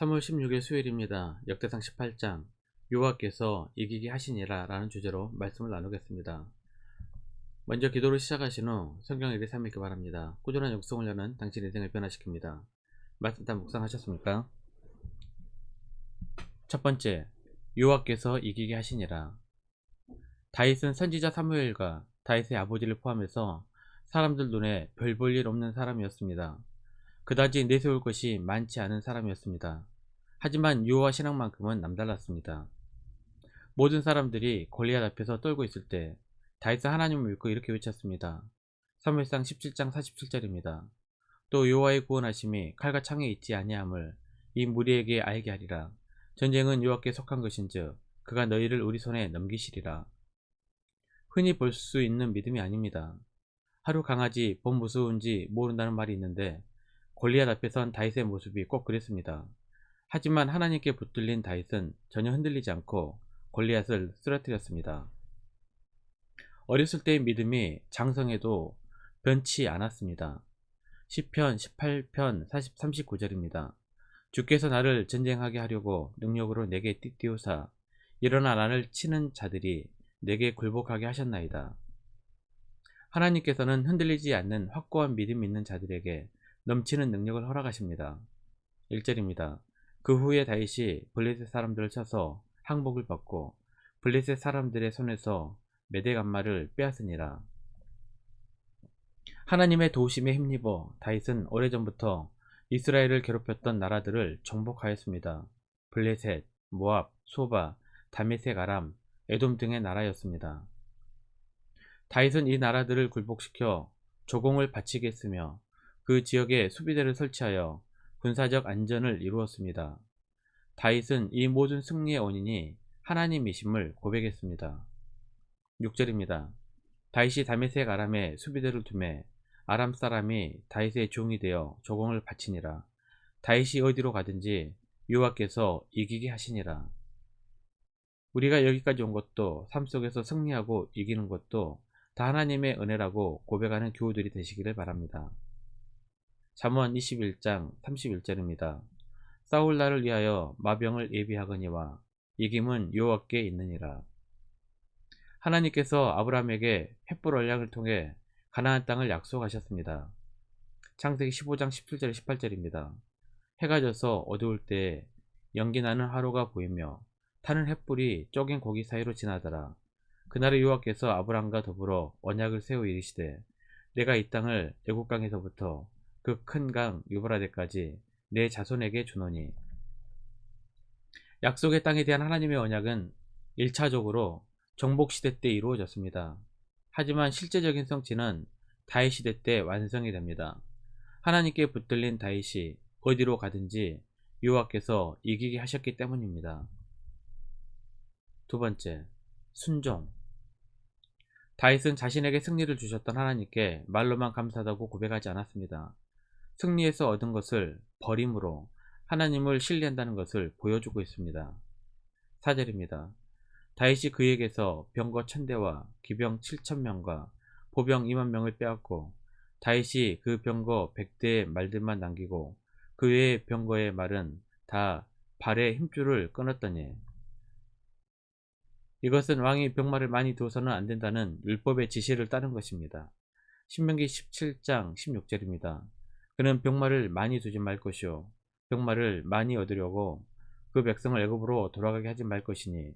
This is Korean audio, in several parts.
3월 16일 수요일입니다. 역대상 18장 여호와께서 이기게 하시니라 라는 주제로 말씀을 나누겠습니다. 먼저 기도를 시작하신 후 성경 읽기 3읽기 바랍니다. 꾸준한 역성을 여는 당신 인생을 변화시킵니다. 말씀 다 묵상하셨습니까? 첫 번째, 여호와께서 이기게 하시니라. 다윗은 선지자 사무엘과 다윗의 아버지를 포함해서 사람들 눈에 별 볼 일 없는 사람이었습니다. 그다지 내세울 것이 많지 않은 사람이었습니다. 하지만 유호와 신앙만큼은 남달랐습니다. 모든 사람들이 골리앗 앞에서 떨고 있을 때 다윗은 하나님을 믿고 이렇게 외쳤습니다. 3무엘상 17장 47절입니다. 또 여호와의 구원하심이 칼과 창에 있지 아니함을 이 무리에게 알게 하리라. 전쟁은 여호와께 속한 것인즉 그가 너희를 우리 손에 넘기시리라. 흔히 볼 수 있는 믿음이 아닙니다. 하루 강아지 봄 무서운지 모른다는 말이 있는데 골리앗 앞에 선 다윗의 모습이 꼭 그랬습니다. 하지만 하나님께 붙들린 다윗은 전혀 흔들리지 않고 골리앗을 쓰러뜨렸습니다. 어렸을 때의 믿음이 장성해도 변치 않았습니다. 10편, 18편, 40, 39절입니다. 주께서 나를 전쟁하게 하려고 능력으로 내게 띠띠우사 일어나 나를 치는 자들이 내게 굴복하게 하셨나이다. 하나님께서는 흔들리지 않는 확고한 믿음 있는 자들에게 넘치는 능력을 허락하십니다. 1절입니다. 그 후에 다윗이 블레셋 사람들을 쳐서 항복을 받고 블레셋 사람들의 손에서 메대 간마를 빼앗으니라. 하나님의 도우심에 힘입어 다윗은 오래전부터 이스라엘을 괴롭혔던 나라들을 정복하였습니다. 블레셋, 모압, 소바, 다메섹 아람, 에돔 등의 나라였습니다. 다윗은 이 나라들을 굴복시켜 조공을 바치게 했으며 그 지역에 수비대를 설치하여 군사적 안전을 이루었습니다. 다윗은 이 모든 승리의 원인이 하나님이심을 고백했습니다. 6절입니다. 다윗이 다메섹 아람에 수비대를 두매 아람 사람이 다윗의 종이 되어 조공을 바치니라. 다윗이 어디로 가든지 여호와께서 이기게 하시니라. 우리가 여기까지 온 것도 삶 속에서 승리하고 이기는 것도 다 하나님의 은혜라고 고백하는 교우들이 되시기를 바랍니다. 잠언 21장 31절입니다. 싸울 날을 위하여 마병을 예비하거니와 이김은 여호와께 있느니라. 하나님께서 아브라함에게 횃불 언약을 통해 가나안 땅을 약속하셨습니다. 창세기 15장 17절 18절입니다. 해가 져서 어두울 때 연기 나는 하루가 보이며 타는 횃불이 쪼갠 고기 사이로 지나더라. 그날의 여호와께서 아브라함과 더불어 언약을 세워 이르시되 내가 이 땅을 애국강에서부터 그 큰 강 유브라데까지 내 자손에게 주노니 약속의 땅에 대한 하나님의 언약은 1차적으로 정복시대 때 이루어졌습니다. 하지만 실제적인 성취는 다윗 시대 때 완성이 됩니다. 하나님께 붙들린 다윗이 어디로 가든지 여호와께서 이기게 하셨기 때문입니다. 두 번째, 순종. 다윗은 자신에게 승리를 주셨던 하나님께 말로만 감사하다고 고백하지 않았습니다. 승리에서 얻은 것을 버림으로 하나님을 신뢰한다는 것을 보여주고 있습니다. 4절입니다. 다윗이 그에게서 병거 천대와 기병 7천명과 보병 2만 명을 빼앗고 다윗이 그 병거 100대의 말들만 남기고 그 외의 병거의 말은 다 발의 힘줄을 끊었더니 이것은 왕이 병마를 많이 두어서는 안 된다는 율법의 지시를 따른 것입니다. 신명기 17장 16절입니다. 그는 병마를 많이 두지 말 것이요 병마를 많이 얻으려고 그 백성을 애굽으로 돌아가게 하지 말 것이니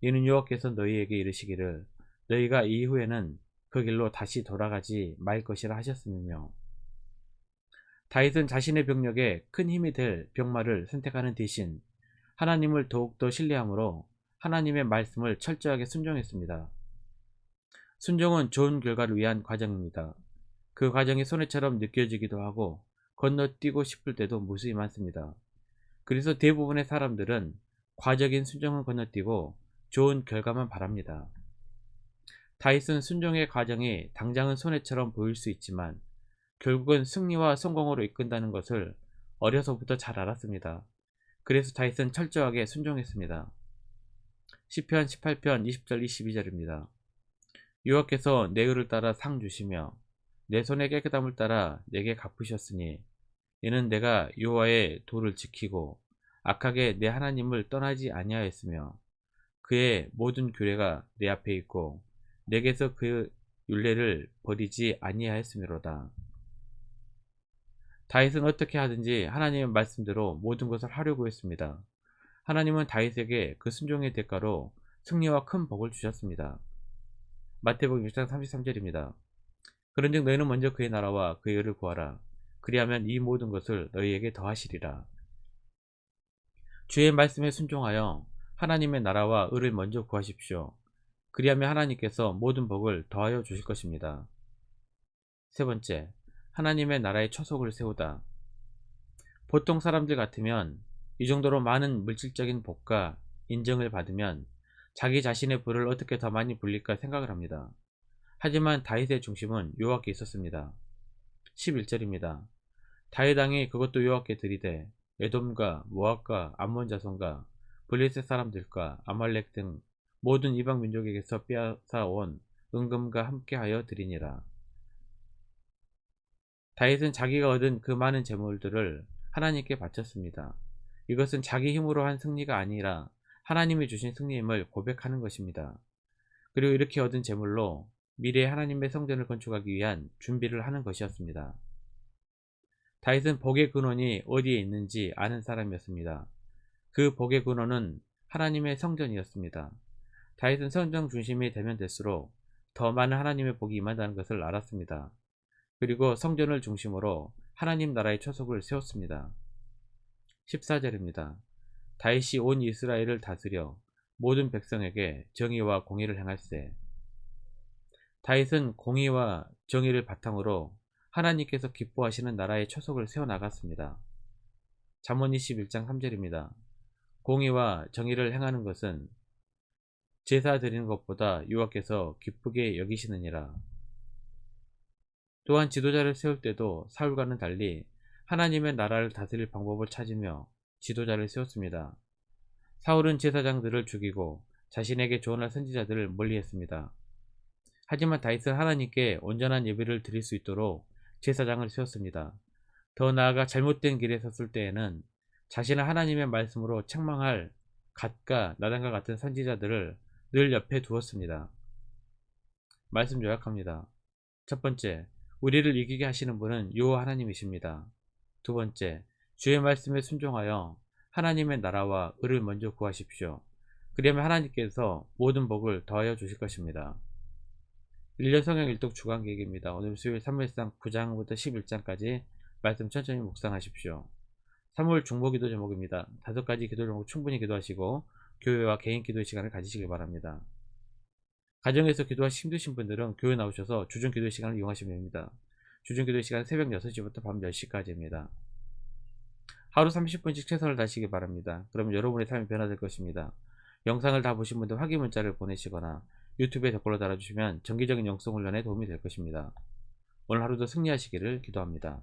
이는 여호와께서 너희에게 이르시기를 너희가 이후에는 그 길로 다시 돌아가지 말 것이라 하셨으며 다윗은 자신의 병력에 큰 힘이 될 병마를 선택하는 대신 하나님을 더욱더 신뢰함으로 하나님의 말씀을 철저하게 순종했습니다. 순종은 좋은 결과를 위한 과정입니다. 그 과정이 손해처럼 느껴지기도 하고 건너뛰고 싶을 때도 무수히 많습니다. 그래서 대부분의 사람들은 과적인 순종을 건너뛰고 좋은 결과만 바랍니다. 다윗은 순종의 과정이 당장은 손해처럼 보일 수 있지만 결국은 승리와 성공으로 이끈다는 것을 어려서부터 잘 알았습니다. 그래서 다윗은 철저하게 순종했습니다. 10편 18편 20절 22절입니다. 유호께서 내 의를 따라 상 주시며 내 손의 깨끗함을 따라 내게 갚으셨으니 이는 내가 여호와의 도를 지키고 악하게 내 하나님을 떠나지 아니하였으며 그의 모든 규례가 내 앞에 있고 내게서 그 율례를 버리지 아니하였으므로다. 다윗은 어떻게 하든지 하나님의 말씀대로 모든 것을 하려고 했습니다. 하나님은 다윗에게 그 순종의 대가로 승리와 큰 복을 주셨습니다. 마태복음 6장 33절입니다. 그런즉 너희는 먼저 그의 나라와 그의 의를 구하라. 그리하면 이 모든 것을 너희에게 더하시리라. 주의 말씀에 순종하여 하나님의 나라와 의를 먼저 구하십시오. 그리하면 하나님께서 모든 복을 더하여 주실 것입니다. 세 번째, 하나님의 나라의 초석을 세우다. 보통 사람들 같으면 이 정도로 많은 물질적인 복과 인정을 받으면 자기 자신의 부를 어떻게 더 많이 불릴까 생각을 합니다. 하지만 다윗의 중심은 여호와께 있었습니다. 11절입니다. 다윗 왕이 그것도 여호와께 드리되 에돔과 모압과 암몬 자손과 블레셋 사람들과 아말렉 등 모든 이방 민족에게서 빼앗아온 은금과 함께하여 드리니라. 다윗은 자기가 얻은 그 많은 재물들을 하나님께 바쳤습니다. 이것은 자기 힘으로 한 승리가 아니라 하나님이 주신 승리임을 고백하는 것입니다. 그리고 이렇게 얻은 재물로 미래에 하나님의 성전을 건축하기 위한 준비를 하는 것이었습니다. 다윗은 복의 근원이 어디에 있는지 아는 사람이었습니다. 그 복의 근원은 하나님의 성전이었습니다. 다윗은 성전 중심이 되면 될수록 더 많은 하나님의 복이 임한다는 것을 알았습니다. 그리고 성전을 중심으로 하나님 나라의 초석을 세웠습니다. 14절입니다. 다윗이 온 이스라엘을 다스려 모든 백성에게 정의와 공의를 행할세. 다윗은 공의와 정의를 바탕으로 하나님께서 기뻐하시는 나라의 초석을 세워나갔습니다. 잠언 21장 3절입니다. 공의와 정의를 행하는 것은 제사 드리는 것보다 여호와께서 기쁘게 여기시느니라. 또한 지도자를 세울 때도 사울과는 달리 하나님의 나라를 다스릴 방법을 찾으며 지도자를 세웠습니다. 사울은 제사장들을 죽이고 자신에게 조언할 선지자들을 멀리했습니다. 하지만 다윗은 하나님께 온전한 예배를 드릴 수 있도록 제사장을 세웠습니다. 더 나아가 잘못된 길에 섰을 때에는 자신을 하나님의 말씀으로 책망할 갓과 나단과 같은 선지자들을 늘 옆에 두었습니다. 말씀 요약합니다. 첫 번째, 우리를 이기게 하시는 분은 여호와 하나님이십니다. 두 번째, 주의 말씀에 순종하여 하나님의 나라와 의를 먼저 구하십시오. 그러면 하나님께서 모든 복을 더하여 주실 것입니다. 1년 성경 일독 주간 계획입니다. 오늘 수요일 3일상 9장부터 11장까지 말씀 천천히 묵상하십시오. 3월 중보 기도 제목입니다. 다섯 가지 기도 제목 충분히 기도하시고 교회와 개인 기도 시간을 가지시길 바랍니다. 가정에서 기도하시 힘드신 분들은 교회 나오셔서 주중 기도 시간을 이용하시면 됩니다. 주중 기도 시간 새벽 6시부터 밤 10시까지입니다. 하루 30분씩 최선을 다하시기 바랍니다. 그러면 여러분의 삶이 변화될 것입니다. 영상을 다 보신 분들 확인 문자를 보내시거나 유튜브에 댓글로 달아주시면 정기적인 영성 훈련에 도움이 될 것입니다. 오늘 하루도 승리하시기를 기도합니다.